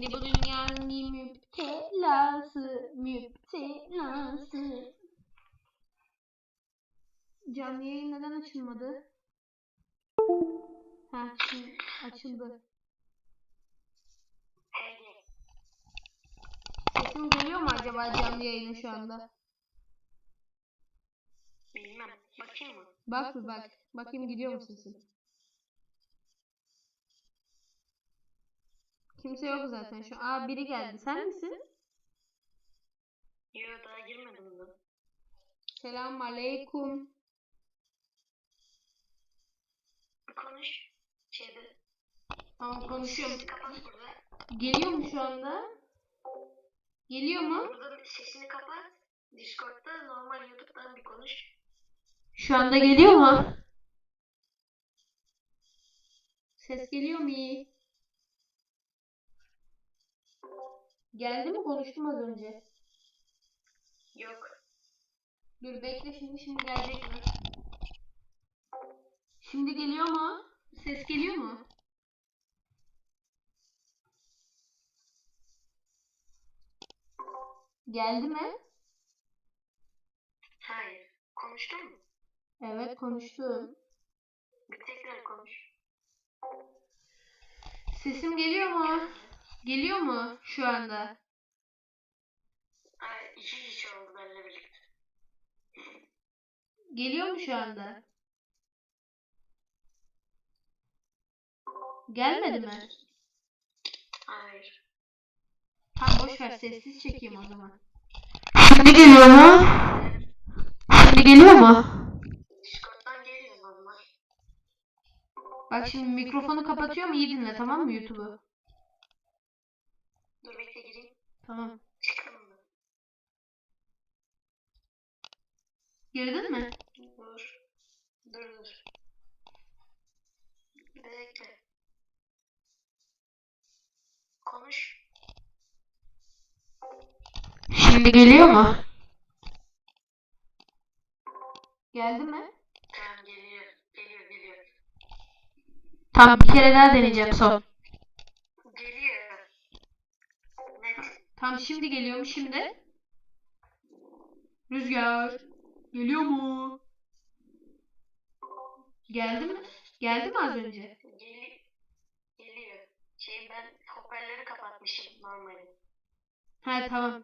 Şimdi bu dünyanın müptelası, müptelası. Canlı yayın neden açılmadı? Ha, şimdi açıldı. Sesim geliyor mu acaba canlı yayına şu anda? Bilmem. Bakayım mı? Bak bir bak. Bakayım gidiyor mu sesin? Kimse yok zaten şu. Aa biri geldi. Sen misin? Yo daha girmedim ben. Selam aleyküm. Konuş. Şeyde. Tamam konuşuyorum. Sesini kapat burada. Geliyor mu şu anda? Geliyor mu? Burada sesini kapat. Discord'da normal YouTube'dan bir konuş. Şu anda geliyor mu? Ses geliyor mu iyi? Geldi mi? Konuştum az önce. Yok. Dur bekle şimdi şimdi gelecek mi? Şimdi geliyor mu? Ses geliyor mu? Geldi mi? Hayır. Konuştun mu? Evet konuştum. Bir tekrar konuş. Sesim geliyor mu? Geliyor mu şu anda? Ay, iki kişi oldu benimle birlikte. Geliyor mu şu anda? Gelmedi mi? Hayır. Tamam boş ver sessiz çekeyim o zaman. Şimdi geliyor mu? Şimdi geliyor mu? Discord'dan geliyor normal. Bak şimdi mikrofonu kapatıyorum iyi dinle tamam mı YouTube'u? Dur bekle gireyim. Tamam. Girdin mi? Dur. Dur dur. Bekle. Konuş. Şimdi geliyor mu? Geldi mi? Tamam geliyor. Geliyor geliyor. Tamam bir kere daha deneyeceğim son. Geliyor. Tamam şimdi geliyor mu şimdi? Rüzgar. Geliyor mu? Geldi mi? Geldi mi az önce? Geli geliyor. Şey ben hoparlörü kapatmışım normali. Ha tamam.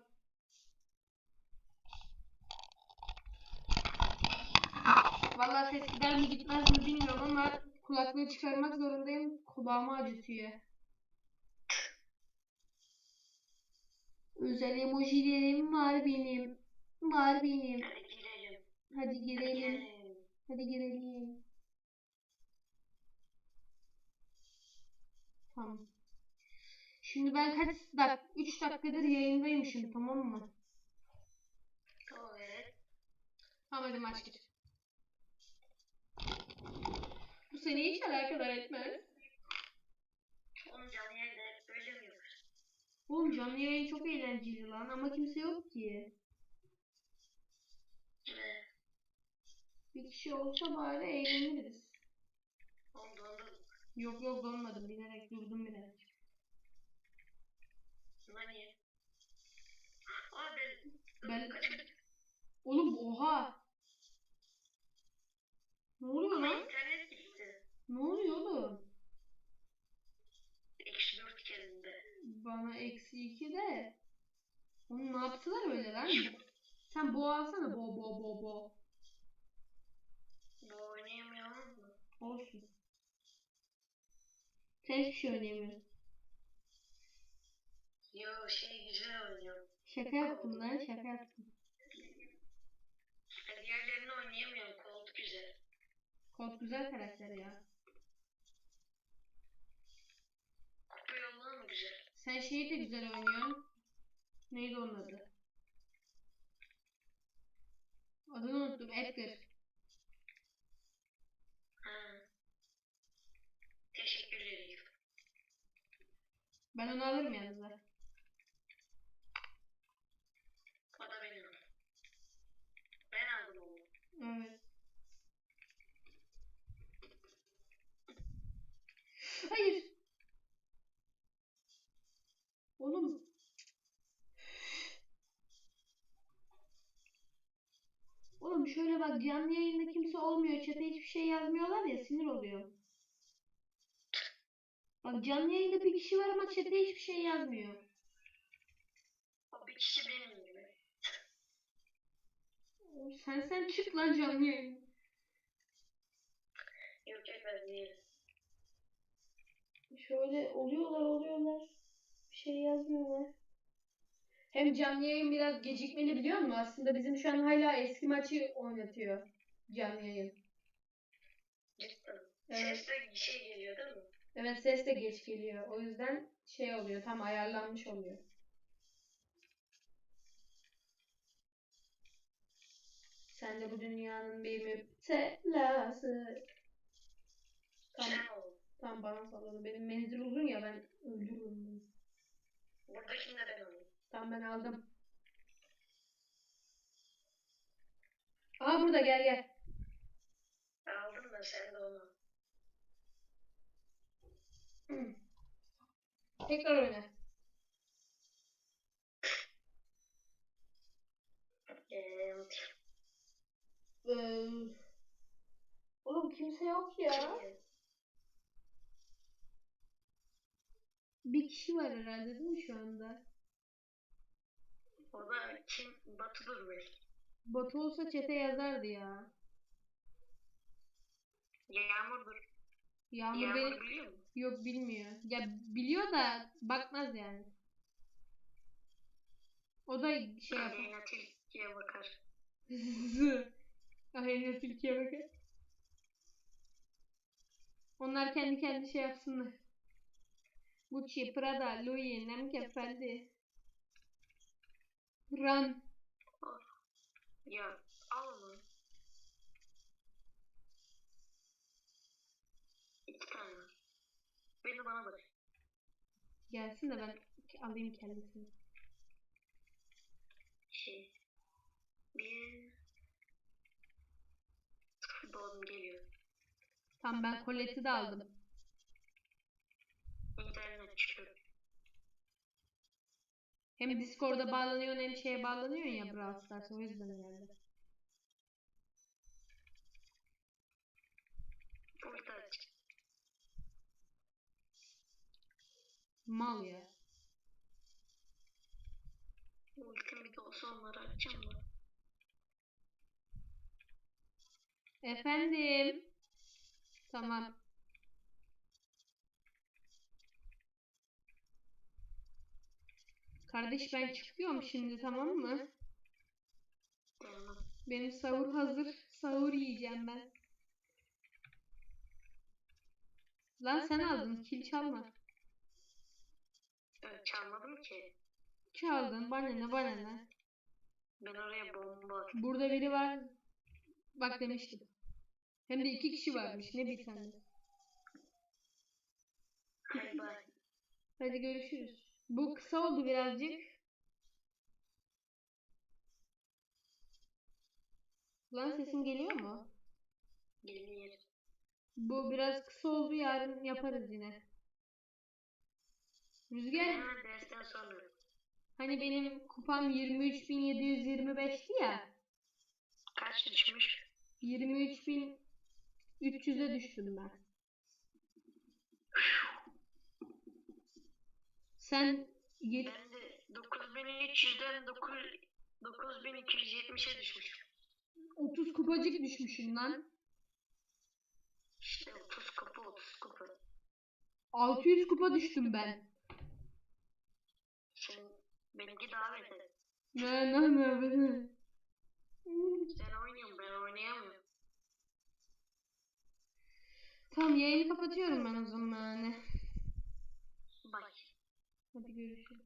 Vallahi ses gider mi gitmez mi bilmiyorum ama kulaklığı çıkarmak zorundayım. Kulağımı acıtıyor. Özel emojilerim var benim. Var benim. Hadi girelim. Hadi girelim. Hadi girelim. Tamam. Şimdi ben kaç dak 3 dakikadır yayındaymışım tamam mı? Evet. Tamam hadi maç gir. Bu seni hiç alakadar etmez. Onun canlı yayında hep böyle mi yapar? Oğlum canlı yayın çok eğlenceli lan ama kimse yok ki. Evet. Bir kişi olsa bari eğleniriz. Yok yok donmadım bilerek durdum bilerek. Bunlar niye? Aa ben... Ben- Kaç kaç. Oğlum oha. Ne oluyor Ama lan? internet gitti. Ne oluyor oğlum? Eksi dört kendinde. Bana eksi iki de. Onu ne yaptılar öyle lan? Sen bo alsana bo bo bo bo. Bu oynayamıyorum mu? Olsun. Sen hiçbir şey oynayamıyorsun. Yo şey güzel oynuyorum. Şaka yaptım lan şaka yaptım. Ya Diğerlerini oynayamıyorum. Colt güzel. Kod güzel karakter ya. Kupa yolluğu mu güzel? Sen şeyi de güzel oynuyorsun. Neydi onun adı? Adını unuttum. Edgar. Ha. Teşekkür ederim. Ben onu alırım yanınıza. O da benim. Ben aldım onu. Oğlum şöyle bak canlı yayında kimse olmuyor. Chat'e hiçbir şey yazmıyorlar ya sinir oluyor. Bak canlı yayında bir kişi var ama chat'e hiçbir şey yazmıyor. O bir kişi benim gibi. Sen sen çık lan canlı yayın. Yok yok ben değilim. Şöyle oluyorlar oluyorlar. Bir şey yazmıyorlar. Hem canlı yayın biraz gecikmeli biliyor musun? Aslında bizim şu an hala eski maçı oynatıyor canlı yayın. Cidden. Evet. Sesle bir şey geliyor değil mi? Evet ses de geç geliyor. O yüzden şey oluyor tam ayarlanmış oluyor. Sen de bu dünyanın bir müptelası. Tam, tam bana salladı. Benim menzil uzun ya ben öldürürüm. Buradakini de ben alayım. Tamam ben aldım. Aa burada gel gel. Aldım da sen de onu. Hı. Tekrar oyna. Eee... Ee, oğlum kimse yok ya. Bir kişi var herhalde değil mi şu anda? O da kim? Batı'dır belki. Batu olsa çete yazardı ya. Yağmur'dur. Yağmur Yağmur beni biliyor musun? yok bilmiyor. Ya biliyor da bakmaz yani. O da şey yapar. Aleyna Tilki'ye bakar. Aynen Türkiye bakar. Onlar kendi kendi şey yapsınlar. Gucci, Prada, Louis, Nemke, Fendi. Run. Ya al onu. İki tane. var. Beni bana bak. Gelsin de ben alayım kendisini. Şey. Bir. Doğdum geliyor. Tamam ben koleti de aldım. İnternet çıkıyor. Hem Discord'a bağlanıyorsun hem şeye bağlanıyorsun ya Brawl Stars o yüzden herhalde. Mal ya. Ultim bir de olsa onları açacağım da. Efendim. Tamam. Kardeş ben çıkıyorum şimdi tamam mı? Tamam. Benim sahur hazır. Sahur yiyeceğim ben. Lan sen aldın. Kil çalma. Evet, çalmadım ki. Çaldın. Bana ne bana ne. Ben oraya bomba attım. Burada biri var. Bak demiştim. Hem de iki kişi varmış. Ne bir tane. Hadi bay. Hadi görüşürüz. Bu kısa oldu birazcık. Lan sesim geliyor mu? Geliyor. Bu biraz kısa oldu. Yarın yaparız yine. Rüzgar dersten sonra. hani benim kupam 23.725'ti ya. Kaç düşmüş? 23.300'e düştüm ben. Sen yet- Ben de 9300'den 9 9270'e düşmüş. 30 kupacık düşmüşsün lan. İşte 30 kapı 30 kapı. 600 kupa düştüm ben. Sen benimki daha beter. Ne ne ne ne. Sen oynuyorsun ben oynayamıyorum. Tamam yayını kapatıyorum ben o zaman. Bak. Hadi görüşürüz.